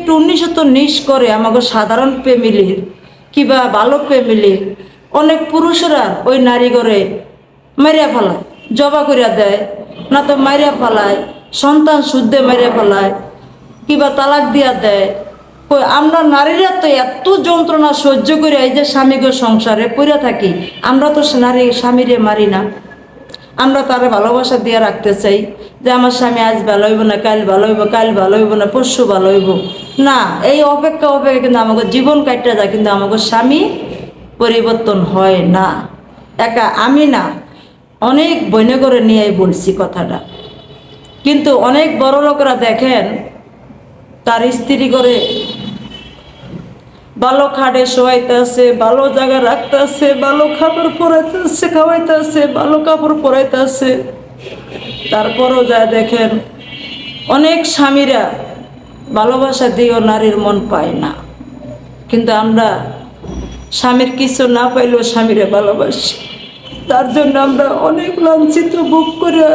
একটু উন্নিশত নিশ করে আমাকে সাধারণ ফ্যামিলির কিবা ভালো ফ্যামিলির অনেক পুরুষরা ওই নারী করে মারিয়া ফেলায়, জবা করিয়া দেয় না তো মারিয়া ফেলায়, সন্তান শুদ্ধে মারিয়া ফেলায়, কিবা তালাক দিয়া দেয়। কই, আমরা নারীরা তো এত যন্ত্রণা সহ্য করে, এই যে স্বামীকে সংসারে পড়ে থাকি, আমরা তো নারী স্বামীরে মারি না। আমরা তারা ভালোবাসা দিয়ে রাখতে চাই যে আমার স্বামী আজ ভালো হইব না, কাল ভালো হইব, কাল ভালো হইব না, পরশু ভালো হইব। না, এই অপেক্ষা অপেক্ষা কিন্তু আমাকে জীবন কাটতে যায়, কিন্তু আমাকে স্বামী পরিবর্তন হয় না। একা আমি না, অনেক বইনে করে নিয়ে বলছি কথাটা। কিন্তু অনেক বড় লোকরা দেখেন, তার স্ত্রী করে ভালো খাটে শোয়াইতে আছে ভালো জায়গা রাখতে আছে ভালো খাবার পরাইতে আছে খাওয়াইতে আছে ভালো কাপড় পরাইতে আছে তারপরও যা দেখেন, অনেক স্বামীরা ভালোবাসা দিয়েও নারীর মন পায় না। কিন্তু আমরা স্বামীর কিছু না পাইলেও স্বামীরা ভালোবাসি। তার জন্য আমরা অনেক লাঞ্ছিত বুক করে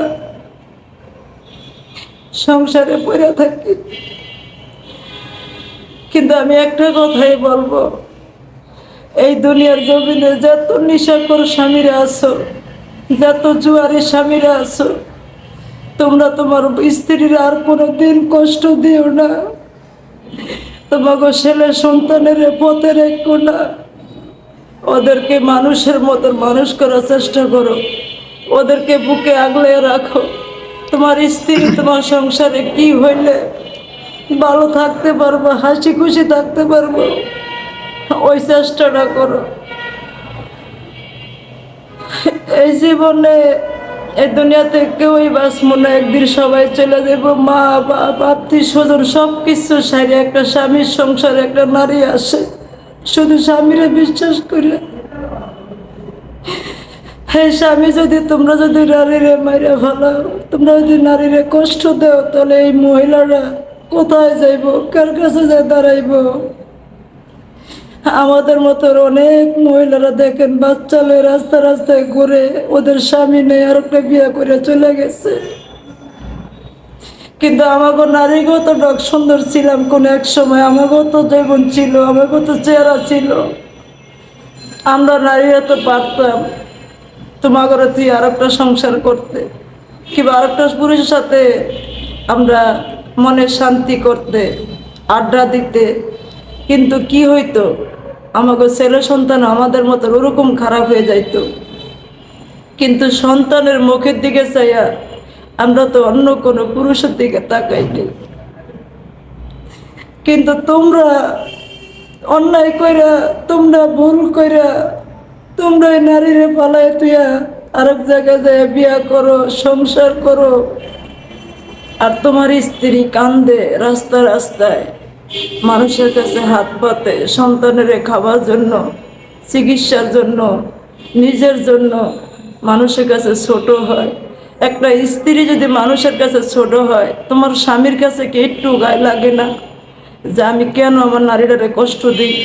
সংসারে পড়ে থাকি। কিন্তু আমি একটা কথাই বলব। এই দুনিয়ার জমিনে যত নিশাকর স্বামীরা আছো, যত জুয়ারি স্বামীরা আছো, তোমরা তোমার স্ত্রীর আর কোনো দিন কষ্ট দিও না। তোমাকে ছেলে সন্তানের পথে রেখো না। ওদেরকে মানুষের মতো মানুষ করার চেষ্টা করো। ওদেরকে বুকে আগলে রাখো। তোমার স্ত্রী তোমার সংসারে কি হইলে ভালো থাকতে পারব, হাসি খুশি থাকতে পারব। ওই চেষ্টাটা করো। এই জীবনে এই দুনিয়াতে কেউই বাঁচবো না, একদিন সবাই চলে যাব। মা, বাপ, আত্মীয় স্বজন সব কিছু সারি, একটা স্বামীর সংসারে, একটা নারী আসে। শুধু স্বামীরে বিশ্বাস করে। হ্যাঁ স্বামী, যদি তোমরা যদি নারীরে মাইরে ভালো তোমরা যদি নারীরে কষ্ট দেও, তাহলে এই মহিলারা কোথায় যাইব? কার কাছে যায় দাঁড়াইব? আমাদের মতো অনেক মহিলারা দেখেন, বাচ্চা লয়ে রাস্তা রাস্তায় ঘুরে ওদের স্বামী নেই আর একটা বিয়ে করে চলে গেছে। কিন্তু আমাকে নারীগত ডক সুন্দর ছিলাম কোন এক সময় আমাকেও তো জীবন ছিল আমাকেও তো চেহারা ছিল। আমরা নারীরা তো পারতাম। তোমাকে তুই আর একটা সংসার করতে। কিংবা আর একটা পুরুষের সাথে আমরা মনে শান্তি করতে, আড্ডা দিতে। কিন্তু কি হইতো? আমাকে ছেলে সন্তান আমাদের মতো ওরকম খারাপ হয়ে যাইতো। কিন্তু সন্তানের মুখের দিকে চাইয়া আমরা তো অন্য কোনো পুরুষের দিকে তাকাইনি কিন্তু তোমরা অন্যায় কইরা, তোমরা ভুল কইরা, তোমরা নারীরে পালায় তুইয়া আরেক জায়গায় যায় বিয়া করো, সংসার করো আর তোমার স্ত্রী কান্দে রাস্তা রাস্তায়। মানুষের কাছে হাত পাতে সন্তানের খাবার জন্য, চিকিৎসার জন্য, নিজের জন্য। মানুষের কাছে ছোট হয়। একটা স্ত্রী যদি মানুষের কাছে ছোট হয়, তোমার স্বামীর কাছে কি একটু গায়ে লাগে না? যে আমি কেন আমার নারীটারে কষ্ট দিই?